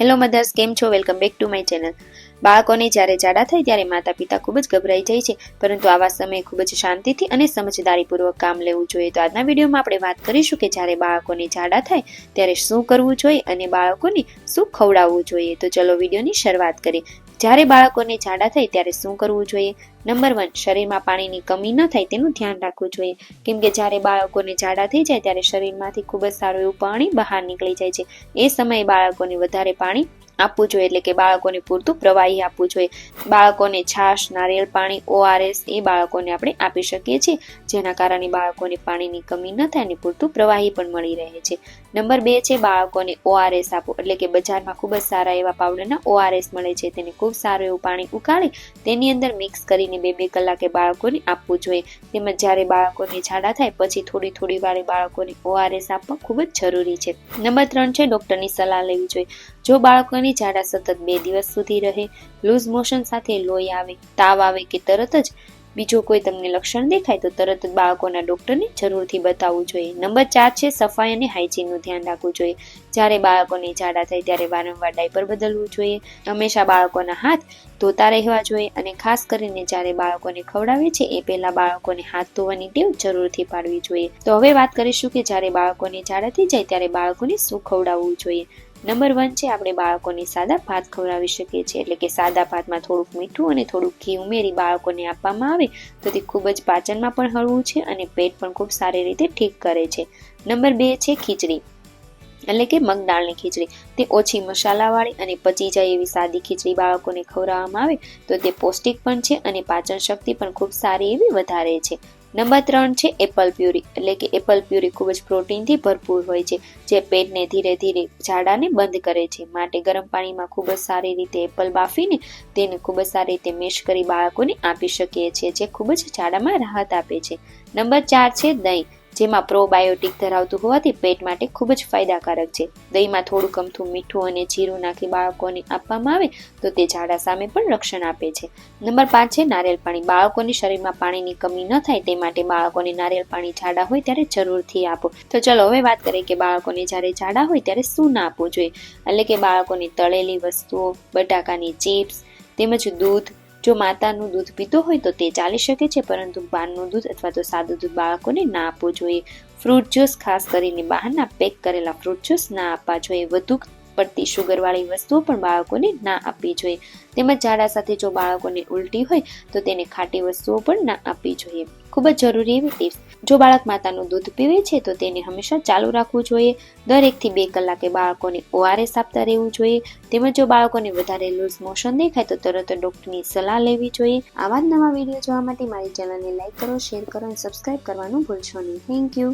Hello mothers કેમ છો? Welcome back to my channel બાળકોને જ્યારે જાડા થાય ત્યારે માતા પિતા ખૂબ જ ગભરાઈ જાય છે. પરંતુ આવા સમયે ખૂબ જ શાંતિથી અને સમજદારીપૂર્વક કામ લેવું જોઈએ. તો આજના વિડીયોમાં આપણે વાત કરીશું કે જ્યારે બાળકોને જાડા થાય ત્યારે શું કરવું જોઈએ અને બાળકોને શું ખવડાવવું જોઈએ. તો ચલો વિડીયોની શરૂઆત કરીએ. જ્યારે બાળકોને ઝાડા થાય ત્યારે શું કરવું જોઈએ? નંબર વન શરીરમાં પાણીની કમી ન થાય તેનું ધ્યાન રાખવું જોઈએ. કેમ કે જ્યારે બાળકોને જાડા થઈ જાય ત્યારે શરીરમાંથી ખૂબ જ સારું એવું પાણી બહાર નીકળી જાય છે. એ સમયે બાળકોને વધારે પાણી આપવું જોઈએ એટલે કે બાળકોને પૂરતું પ્રવાહી આપવું જોઈએ. બાળકોને છાશ, નારિયેળ પાણી ઓઆરએસ એ બાળકોને આપણે આપી શકીએ છીએ. જેના કારણે બાળકોને પાણીની કમી ન થાય અને પૂરતું પ્રવાહી પણ મળી રહે છે. નંબર બે છે બાળકોને ઓઆરએસ આપો. એટલે કે બજારમાં ખૂબ જ સારા એવા પાવડરના ઓઆરએસ મળે છે. તેને ખૂબ સારું એવું પાણી ઉકાળી તેની અંદર મિક્સ કરીને બે બે કલાકે બાળકોને આપવું જોઈએ. તેમજ જ્યારે બાળકોને ઝાડા થાય પછી થોડી થોડી વારે બાળકોને ઓઆરએસ આપવા ખૂબ જ જરૂરી છે. નંબર ત્રણ છે ડૉક્ટરની સલાહ લેવી જોઈએ. જો બાળકોની ઝાડા સતત બે દિવસ સુધી રહે, લૂઝ મોશન સાથે લોહી આવે, તાવ આવે કે તરત જ બીજો કોઈ તમને લક્ષણ દેખાય તો તરત જ બાળકોના ડોક્ટરને જરૂરથી બતાવવું જોઈએ. નંબર ચાર છે સફાઈ અને હાઇજીનનું ધ્યાન રાખવું જોઈએ. જ્યારે બાળકોને ઝાડા થાય ત્યારે વારંવાર ડાયપર બદલવું જોઈએ. હંમેશા બાળકોના હાથ ધોતા રહેવા જોઈએ અને ખાસ કરીને જ્યારે બાળકોને ખવડાવે છે એ પહેલા બાળકોને હાથ ધોવાની ટેવ જરૂરથી પાડવી જોઈએ. તો હવે વાત કરીશું કે જ્યારે બાળકોને ઝાડા થઈ જાય ત્યારે બાળકોને શું ખવડાવવું જોઈએ? નંબર વન છે, આપણે બાળકોને સાદા ભાત ખવડાવી શકીએ છીએ. એટલે કે સાદા ભાતમાં થોડુંક મીઠું અને થોડુંક ઘી ઉમેરી બાળકોને આપવામાં આવે, તો તે ખૂબ જ પાચનમાં પણ હળવું છે અને પેટ પણ ખૂબ સારી રીતે ઠીક કરે છે. નંબર બે છે, ખીચડી. એટલે કે મગદાળની ખીચડી. તે ઓછી મસાલાવાળી અને પચી જાય એવી સાદી ખીચડી બાળકોને ખવડાવવામાં આવે, તો તે પૌષ્ટિક પણ છે અને પાચન શક્તિ પણ ખૂબ સારી એવી વધારે છે. નંબર ત્રણ છે એપલ પ્યુરી, એટલે કે એપલ પ્યુરી ખૂબ જ પ્રોટીનથી ભરપૂર હોય છે, જે પેટને ધીરે ધીરે ઝાડાને બંધ કરે છે. માટે ગરમ પાણીમાં ખૂબ જ સારી રીતે એપલ બાફીને તેને ખૂબ જ સારી રીતે મેશ કરી બાળકોને આપી શકીએ છીએ, જે ખૂબ જ ઝાડામાં રાહત આપે છે. નંબર ચાર છે દહીં જેમાં પ્રોબાયોટિક ધરાવતું હોવાથી પેટ માટે ખૂબ જ ફાયદાકારક છે. દહીંમાં થોડું કમથું મીઠું અને જીરું નાખી બાળકોને આપવામાં આવે તો તે ઝાડા સામે પણ રક્ષણ આપે છે. નંબર પાંચ છે નારિયેળ પાણી. બાળકોની શરીરમાં પાણીની કમી ન થાય તે માટે બાળકોને નારિયેળ પાણી ઝાડા હોય ત્યારે જરૂરથી આપો. તો ચલો હવે વાત કરીએ કે બાળકોને જ્યારે ઝાડા હોય ત્યારે શું ના આપવું જોઈએ? એટલે કે બાળકોને તળેલી વસ્તુઓ, બટાકાની ચિપ્સ, તેમજ દૂધ જો માતાનું દૂધ પીતું હોય તો તે ચાલી શકે છે, પરંતુ બહારનું દૂધ અથવા તો સાદું દૂધ બાળકોને ના આપવું જોઈએ. ફ્રૂટ જ્યુસ ખાસ કરીને બહારના પેક કરેલા ફ્રૂટ જ્યુસ ના આપવા જોઈએ. વધુ પડતી શુગરવાળી વસ્તુઓ પણ બાળકોને ના આપવી જોઈએ. તેમજ ઝાડા સાથે જો બાળકોને ઉલટી હોય, તો તેને ખાટી વસ્તુઓ પણ ના આપવી જોઈએ. ખૂબ જ જરૂરી એવી ટિપ્સ. જો બાળક માતાનું દૂધ પીવે છે, તો તેને હંમેશા ચાલુ રાખવું જોઈએ. દરેકથી બે કલાકે બાળકોને ઓઆરએસ આપતા રહેવું જોઈએ. તેમજ જો બાળકોને વધારે લૂઝ મોશન દેખાય, તો તરત ડૉક્ટરની સલાહ લેવી જોઈએ. આવા જ નવા વીડિયો જોવા માટે મારી ચેનલને લાઇક કરો, શેર કરો અને સબસ્ક્રાઇબ કરવાનું ભૂલશો નહીં. Thank you